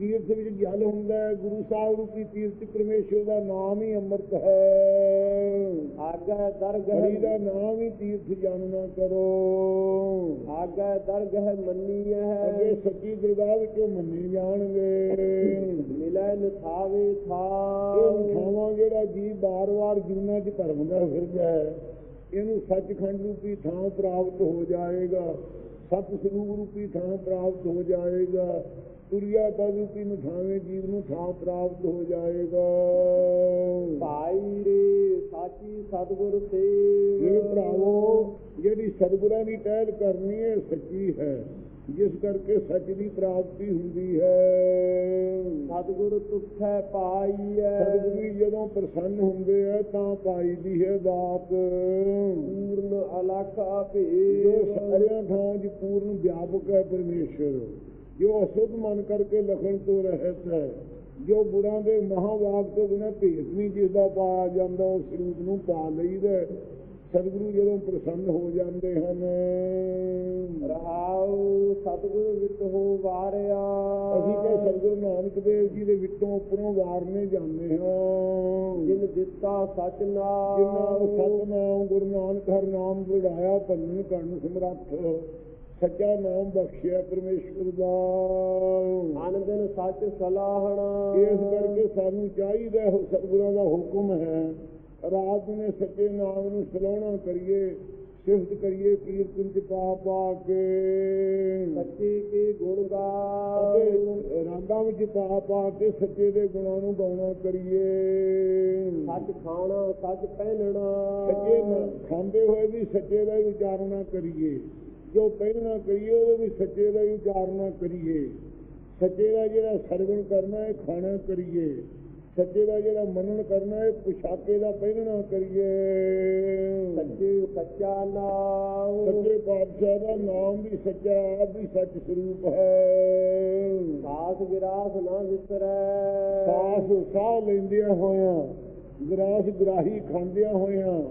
ਤੀਰਥ ਵਿੱਚ ਜਲ ਹੁੰਦਾ ਹੈ ਗੁਰੂ ਸਾਹਿਬ ਰੂਪੀ ਤੀਰਥ ਪਰਮੇਸ਼ਰ ਦਾ ਨਾਮ ਹੀ ਅੰਮ੍ਰਿਤ ਹੈ। ਆਗੇ ਹਰੀ ਦਰਗਹ। ਦਾ ਨਾਮ ਹੀ ਤੀਰਥ ਜਾਣਨਾ ਕਰੋ। ਆਗੇ ਦਰਗਹ ਮੰਨੀ ਅੱਗੇ ਹੈ ਸੱਚੀ ਦਰਗਾਹ ਵਿੱਚੋਂ ਮੰਨੇ ਜਾਣਗੇ। ਮਿਲੈ ਨਿਥਾਵੇ ਇਹ ਥਾ ਉਠਾਵਾਂ ਜਿਹੜਾ ਜੀ ਬਾਰ-ਬਾਰ ਜੀਵਨਾਂ 'ਚ ਭਰਮਦਾ ਫਿਰਦਾ ਹੈ ਇਹਨੂੰ ਸੱਚਖੰਡ ਰੂਪੀ ਥਾਂ ਪ੍ਰਾਪਤ ਹੋ ਜਾਏਗਾ। ਸਤ ਸਰੂਪ ਰੂਪੀ ਥਾਂ ਪ੍ਰਾਪਤ ਹੋ ਜਾਏਗਾ। ਤੁਰਿਆ ਪਦ ਰੂਪੀ ਮਿਠਾਵੇਂ ਜੀਵ ਨੂੰ ਥਾਂ ਪ੍ਰਾਪਤ ਹੋ ਜਾਏਗਾ। ਭਾਈ ਰੇ ਸਾਚੀ ਸਤਗੁਰ ਤੇ। ਇਹ ਭਰਾਵੋ ਜਿਹੜੀ ਸਤਿਗੁਰਾਂ ਦੀ ਟਹਿਲ ਕਰਨੀ ਹੈ ਸੱਚੀ ਹੈ। ਜਿਸ ਕਰਕੇ ਸੱਚ ਦੀ ਪ੍ਰਾਪਤੀ ਹੁੰਦੀ ਹੈ। ਸਤਗੁਰ ਤੁਠੈ ਪਾਈਐ ਸਤਿਗੁਰੂ ਜੀ ਜਦੋਂ ਪ੍ਰਸੰਨ ਹੁੰਦੇ ਆ ਤਾਂ ਪਾਈ ਦੀ ਹੈ ਦਾਤ ਪੂਰਨ ਅਲਖ ਜੋ ਅਭੇਦ ਸਾਰਿਆਂ ਥਾਂ 'ਚ ਪੂਰਨ ਵਿਆਪਕ ਹੈ ਪਰਮੇਸ਼ਰ। ਜੋ ਅਸੁੱਧ ਮਨ ਕਰਕੇ ਲਖਣ ਤੋਂ ਰਹਿਤ ਹੈ ਜੋ ਗੁਰਾਂ ਦੇ ਮਹਾਵਾਕ ਤੋਂ ਬਿਨਾਂ ਭੇਦ ਨਹੀਂ ਜਿਸ ਦਾ ਪਾਇਆ ਜਾਂਦਾ ਉਸ ਰੂਪ ਨੂੰ ਪਾ ਲਈਦਾ ਸਤਿਗੁਰੂ ਜਦੋਂ ਪ੍ਰਸੰਨ ਹੋ ਜਾਂਦੇ ਹਨ। ਰਹਾਉ ਸਤਗੁਰ ਵਿਟ ਹੋ ਵਾਰਿਆ। ਅਸੀਂ ਤੇ ਸਤਿਗੁਰੂ ਨਾਨਕ ਦੇਵ ਜੀ ਦੇ ਵਿੱਚੋਂ ਉੱਪਰੋਂ ਵਾਰਨੇ ਜਾਂਦੇ ਹਾਂ। ਜਿਨ ਦਿੱਤਾ ਸਚ ਜਿਨ੍ਹਾਂ ਨੂੰ ਨਾਮ ਸਤਨਾਮ ਗੁਰੂ ਨਾਨਕ ਹਰ ਨਾਮ ਵਿੜਾਇਆ ਭੰਨ ਕਰਨ ਸਮਰੱਥ। ਸੱਚਾ ਨਾਮ ਬਖਸ਼ਿਆ ਪਰਮੇਸ਼ਵਰ ਦਾ। ਅਨ ਦਿਨ ਸੱਚ ਸਲਾਹਣਾ। ਇਸ ਕਰਕੇ ਸਾਨੂੰ ਚਾਹੀਦਾ ਹੈ ਸਤਿਗੁਰਾਂ ਦਾ ਹੁਕਮ ਹੈ ਰਾਤ ਨੇ ਸੱਚੇ ਨਾਮ ਨੂੰ ਸਲਾਹਣਾ ਕਰੀਏ ਸਿਫਤ ਕਰੀਏ ਕੀਰਤਨ ਚ ਪਾ ਪਾ ਕੇ। ਸੱਚੇ ਕੇ ਗੁਣ ਗਾ ਅਤੇ ਰਾਗਾਂ ਵਿੱਚ ਪਾ ਪਾ ਕੇ ਸੱਚੇ ਦੇ ਗੁਣਾਂ ਨੂੰ ਗਾਉਣਾ ਕਰੀਏ। ਸੱਚ ਖਾਣਾ ਸੱਚ ਪਹਿਨਣਾ। ਸੱਚੇ ਖਾਂਦੇ ਹੋਏ ਵੀ ਸੱਚੇ ਦਾ ਹੀ ਉਚਾਰਨਾ ਕਰੀਏ। ਜੋ ਪਹਿਨਣਾ ਕਰੀਏ ਉਹ ਵੀ ਸੱਚੇ ਦਾ ਹੀ ਉਚਾਰਨਾ ਕਰੀਏ। ਸੱਚੇ ਦਾ ਜਿਹੜਾ ਸਰਵਣ ਕਰਨਾ ਹੈ ਖਾਣਾ ਕਰੀਏ। ਸੱਚੇ ਦਾ ਜਿਹੜਾ ਮੰਨਣ ਕਰਨਾ ਹੈ ਪੁਸ਼ਾਕੇ ਦਾ ਪਹਿਨਣਾ ਕਰੀਏ। ਸੱਚੇ ਸੱਚਾ ਨਾਮ। ਸੱਚੇ ਪਾਤਸ਼ਾਹ ਦਾ ਨਾਮ ਵੀ ਸੱਚਾ ਆਪ ਵੀ ਸੱਚ ਸਰੂਪ ਹੈ। ਸਾਸ ਵਿਰਾਸ ਨਾ ਵਿਸਰੈ। ਸਾਸ ਸਾਹ ਲੈਂਦਿਆਂ ਹੋਇਆਂ ਗਰਾਸ ਗਰਾਹੀ ਖਾਂਦਿਆਂ ਹੋਇਆਂ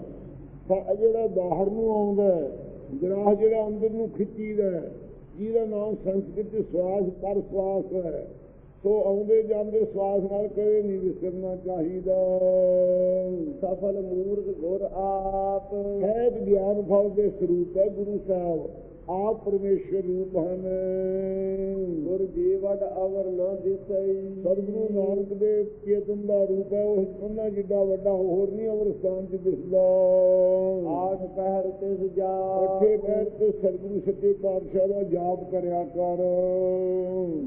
ਜਿਹੜਾ ਬਾਹਰ ਨੂੰ ਆਉਂਦਾ ਹੈ, ਗਰਾਸ ਜਿਹੜਾ ਅੰਦਰ ਨੂੰ ਖਿੱਚੀਦਾ ਜਿਹਦਾ ਨਾਮ ਸੰਸਕ੍ਰਿਤ ਸਵਾਸ ਪਰ ਸਵਾਸ ਹੈ ਸੋ ਆਉਂਦੇ ਜਾਂਦੇ ਸਵਾਸ ਨਾਲ ਕਦੇ ਨਹੀਂ ਵਿਸਰਨਾ ਚਾਹੀਦਾ। ਸਫਲ ਮੂਰਤ ਗੁਰ ਆਪ। ਹੈ ਗਿਆਨ ਫਲ ਦੇ ਸਰੂਪ ਹੈ ਗੁਰੂ ਸਾਹਿਬ। ਆਪ ਪਰਮੇਸ਼ਰ ਰੂਪ ਹਨ ਗੁਰ ਜੀਵੜ ਅਵਰ ਨ ਦਿਸਈ ਸਤਿਗੁਰੂ ਨਾਨਕ ਦੇਵ ਚੇਤਨ ਦਾ ਰੂਪ ਹੈ ਉਹ ਉਹਨਾਂ ਜਿੱਡਾ ਵੱਡਾ ਹੋਰ ਨਹੀਂ ਅਵਰ ਸਥਾਨ ਚ ਦਿਸਦਾ। ਆਠ ਪਹਿਰ ਤਿਸ ਜਾ ਅੱਠੇ ਪੈਰ ਤੇ ਸਤਿਗੁਰੂ ਸੱਚੇ ਪਾਤਸ਼ਾਹ ਦਾ ਜਾਪ ਕਰਿਆ ਕਰ।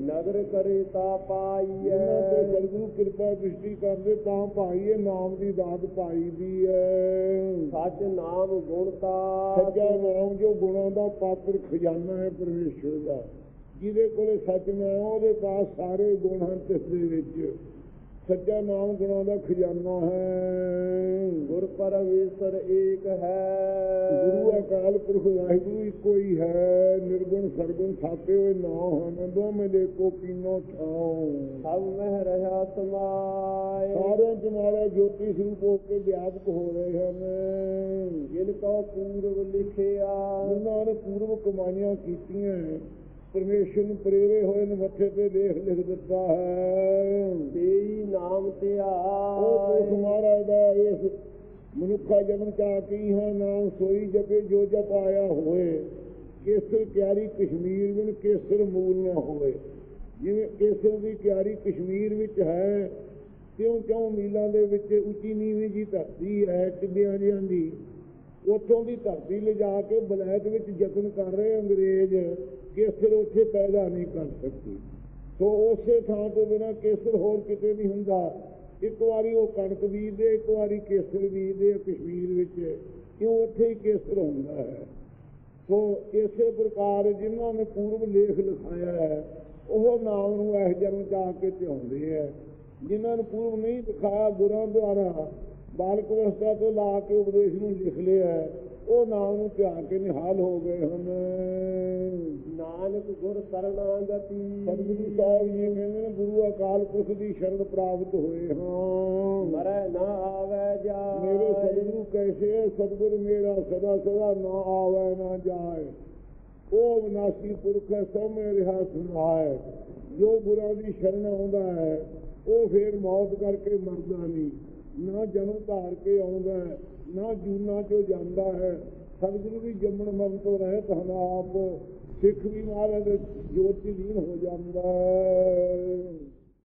ਨਦਰ ਕਰੇ ਤਾ ਇਹਨਾਂ ਤੇ ਪਾਈਐ ਸਤਿਗੁਰੂ ਕਿਰਪਾ ਦ੍ਰਿਸ਼ਟੀ ਕਰਦੇ ਤਾਂ ਭਾਈਏ ਨਾਮ ਦੀ ਦਾਤ ਪਾਈ ਦੀ ਹੈ ਸੱਚ ਨਾਮ ਗੁਣਤਾ ਸੱਚਾ ਨਾਮ ਜੋ ਗੁਣਾਂ ਦਾ ਪਾਤਰ ਖਜ਼ਾਨਾ ਹੈ ਪਰਮੇਸ਼ਰ ਦਾ। ਜਿਹਦੇ ਕੋਲੇ ਸੱਚ ਨਾਮ ਉਹਦੇ ਪਾਸ ਸਾਰੇ ਗੁਣ ਹਨ ਤਿਸ ਦੇ ਵਿੱਚ। ਸੱਚਾ ਨਾਮ ਗੁਣਾਂ ਦਾ ਖਜ਼ਾਨਾ ਹੈ। ਗੁਰ ਪਰਮੇਸ਼ਰ ਏਕ ਹੈ। ਗੁਰੂ ਅਕਾਲ ਪੁਰਖ ਵਾਹਿਗੁਰੂ ਇੱਕੋ ਹੀ ਹੈ। ਨਿਰਗੁਣ ਸਰਗੁਣ ਸਾਤੇ ਹੋਏ ਨਾਮ ਹਨ ਦੋਵੇਂ ਦੇ ਕੋ ਪੀਨੋ ਥਾਉ। ਸਭ ਮਹਿ ਰਹਾ ਸਮਾਏ। ਸਾਰਿਆਂ ਚ ਮਾਰਾ ਜੋਤੀ ਸਰੂਪ ਹੋ ਕੇ ਵਿਆਪਕ ਹੋ ਰਹੇ ਹਨ। ਜਿਨ ਕੋ ਪੂਰਵ ਲਿਖਿਆ। ਜਿਨ੍ਹਾਂ ਨੇ ਪੂਰਵ ਕਮਾਈਆਂ ਕੀਤੀਆਂ। ਪਰਮੇਸ਼ਰ ਨੂੰ ਪ੍ਰੇਰੇ ਹੋਏ ਨੇ ਮੱਥੇ ਤੇ ਲੇਖ ਲਿਖ ਦਿੱਤਾ ਹੈ। ਤੇਈ ਨਾਮ ਤੇ ਉਹ ਪੁਰਖ ਮਹਾਰਾਜ ਦਾ ਇਸ ਮਨੁੱਖਾ ਜਨਮ ਚਾ ਕੀ ਹੈ ਨਾਮ ਸੋਈ ਜਪੇ ਜੋ ਜਪ ਆਇਆ ਹੋਏ ਕੇਸਰ ਕਿਆਰੀ ਕਸ਼ਮੀਰ ਵਿੱਚ ਕੇਸਰ ਮੂਲ ਨਾ ਹੋਵੇ। ਜਿਵੇਂ ਕੇਸਰ ਦੀ ਕਿਆਰੀ ਕਸ਼ਮੀਰ ਵਿੱਚ ਹੈ ਕਿਉਂ ਕਿਉਂ ਮੀਲਾਂ ਦੇ ਵਿੱਚ ਉੱਚੀ ਨੀਵੀਂ ਜੀ ਧਰਤੀ ਹੈ ਟਿੱਬਿਆਂ ਜਿਹਾਂ ਦੀ। ਉੱਥੋਂ ਦੀ ਧਰਤੀ ਲਿਜਾ ਕੇ ਬਲੈਕ ਵਿੱਚ ਯਤਨ ਕਰ ਰਹੇ ਅੰਗਰੇਜ਼ ਕੇਸਰ ਉੱਥੇ ਪੈਦਾ ਨਹੀਂ ਕਰ ਸਕਦੀ। ਸੋ ਉਸੇ ਥਾਂ ਤੋਂ ਬਿਨਾ ਕੇਸਰ ਹੋਰ ਕਿਤੇ ਨਹੀਂ ਹੁੰਦਾ। ਇੱਕ ਵਾਰੀ ਉਹ ਕਣਕ ਬੀਜਦੇ ਇੱਕ ਵਾਰੀ ਕੇਸਰ ਬੀਜਦੇ ਆ ਕਸ਼ਮੀਰ ਵਿੱਚ। ਕਿਉਂ ਉੱਥੇ ਹੀ ਕੇਸਰ ਹੁੰਦਾ ਹੈ? ਸੋ ਇਸੇ ਪ੍ਰਕਾਰ ਜਿਨ੍ਹਾਂ ਨੇ ਪੂਰਵ ਲੇਖ ਲਿਖਾਇਆ ਹੈ, ਉਹ ਨਾਮ ਨੂੰ ਇਸ ਜਨਮ ਚ ਆ ਕੇ ਧਿਆਉਂਦੇ ਹੈ। ਜਿਨ੍ਹਾਂ ਨੂੰ ਪੂਰਵ ਨਹੀਂ ਦਿਖਾਇਆ, ਗੁਰਾਂ ਦੁਆਰਾ ਬਾਲਕ ਅਵਸਥਾ ਤੋਂ ਲਾ ਕੇ ਉਪਦੇਸ਼ ਨੂੰ ਲਿਖ ਲਿਆ ਹੈ, ਉਹ ਨਾਮ ਨੂੰ ਧਿਆ ਕੇ ਨਿਹਾਲ ਹੋ ਗਏ ਹਨ। ਨਾਨਕ ਗੁਰ ਸਰਣਾਗਤੀ। ਸਤਿਗੁਰੂ ਸਾਹਿਬ ਜੀ ਕਹਿੰਦੇ ਨੇ ਗੁਰੂ ਅਕਾਲ ਪੁਰਖ ਦੀ ਸ਼ਰਨ ਪ੍ਰਾਪਤ ਹੋਏ ਹਾਂ। ਮਰੈ ਨਾ ਆਵੇ ਜਾ ਮੇਰੇ ਸਤਿਗੁਰੂ ਕੈਸੇ ਸਤਿਗੁਰ ਮੇਰਾ ਸਦਾ ਸਦਾ ਨਾ ਆਵੇ ਨਾ ਜਾਏ। ਉਹ ਵਿਨਾਸ਼ੀ ਪੁਰਖ ਹੈ ਸਭ ਮੇ ਰਿਹਾ ਸੁਣਾਏ। ਜੋ ਗੁਰਾਂ ਦੀ ਸ਼ਰਨ ਆਉਂਦਾ ਹੈ ਉਹ ਫੇਰ ਮੌਤ ਕਰਕੇ ਮਰਦਾ ਨਹੀਂ। ਨਾ ਜਨਮ ਧਾਰ ਕੇ ਆਉਂਦਾ ਹੈ, ਨਾ ਜੂਨਾ ਚੋਂ ਜਾਂਦਾ ਹੈ। ਸਤਿਗੁਰੂ ਵੀ ਜੰਮਣ ਮਰਨ ਤੋਂ ਰਹਿਤ ਹਨ ਆਪ। ਸਿੱਖ ਵੀ ਮਹਾਰਾਜ ਦੇ ਲੀਨ ਹੋ ਜਾਂਦਾ ਹੈ।